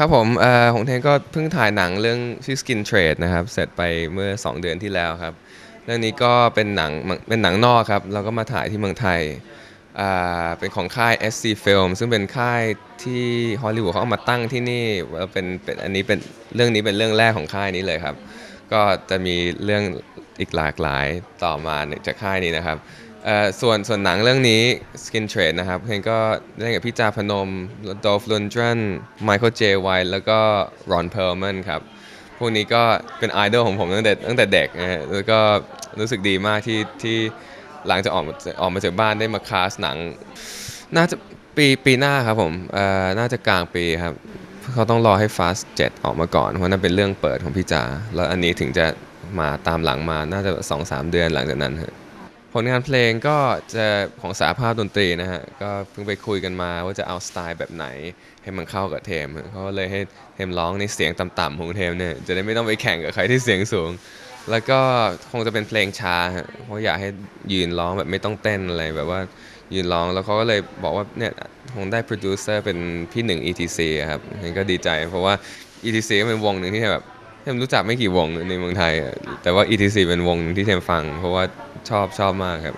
ครับผมเอ่อของเทนก็เพิ่งถ่ายหนังเรื่องชื่อ Skin Trade นะครับ เสร็จไปเมื่อ 2 เดือนที่แล้วครับ เรื่องนี้ก็เป็นหนังเป็นหนังนอกครับ เราก็มาถ่ายที่เมืองไทยอ่าเป็นของค่าย SC Film ซึ่งเป็นค่ายที่ฮอลลีวูดเขาเอามาตั้งที่นี่เป็นเป็นอันนี้เป็นเรื่องนี้เป็นเรื่องแรกของค่ายนี้เลยครับ ก็จะมีเรื่องอีกหลากหลายต่อมาจากค่ายนี้นะครับ เอ่อส่วนส่วนหนังเรื่องนี้ Skin Trade นะครับเพลงก็เล่นกับพี่จาพนมดอลฟลุนดรันไมเคิลเจไวแล้วก็รอนเพลแมนครับ พวกนี้ก็เป็นไอดอลของผมตั้งแต่ตั้งแต่เด็กนะฮะแล้วก็รู้สึกดีมากที่ที่หลังจากออกมาออกมาจากบ้านได้มาคาสหนัง น่าจะปีปีหน้าครับผมเอ่อน่าจะกลางปีครับ เขาต้องรอให้ Fast 7 ออกมาก่อน เพราะนั่นเป็นเรื่องเปิดของพี่จา แล้วอันนี้ถึงจะมาตามหลังมาน่าจะ 2-3 เดือนหลังจากนั้นฮะ ผลงานเพลงก็จะของสาภาพดนตรีนะฮะ ก็เพิ่งไปคุยกันมาว่าจะเอาสไตล์แบบไหนให้มันเข้ากับเทมเขาก็เลยให้เทมร้องในเสียงต่ำๆของเทมเนี่ยจะได้ไม่ต้องไปแข่งกับใครที่เสียงสูง แล้วก็คงจะเป็นเพลงช้าฮะเพราะอยากให้ยืนร้องแบบไม่ต้องเต้นอะไรแบบว่ายืนร้องแล้วเขาก็เลยบอกว่าเนี่ยคงได้โปรดิวเซอร์เป็นพี่หนึ่ง ETC ครับนี่ก็ดีใจ เพราะว่า ETC ก็เป็นวงหนึ่งที่แบบเทมรู้จักไม่กี่วงในเมืองไทย แต่ว่า ETC เป็นวงหนึ่งที่เทมฟัง เพราะว่า ชอบชอบมากครับ